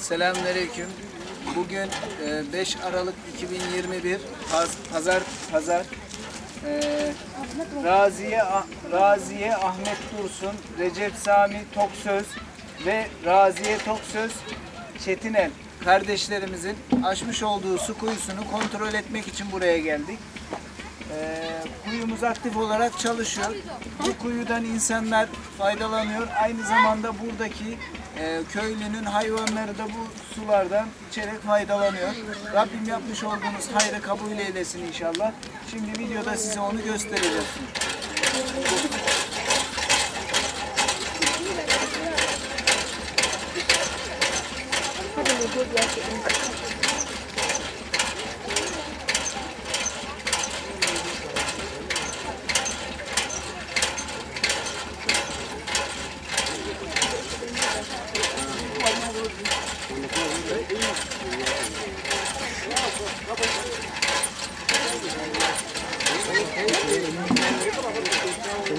Selamünaleyküm. Bugün e, 5 Aralık 2021 Paz- Pazar Pazar e, Raziye Raziye Ahmet Dursun, Recep Sami Toksöz ve Raziye Toksöz Çetinel kardeşlerimizin açmış olduğu su kuyusunu kontrol etmek için buraya geldik. Ee, kuyumuz aktif olarak çalışıyor. Bu kuyudan insanlar faydalanıyor. Aynı zamanda buradaki e, köylünün hayvanları da bu sulardan içerek faydalanıyor. Rabbim yapmış olduğunuz hayrı kabul eylesin inşallah. Şimdi videoda size onu göstereceğiz. Hadi Obrigado.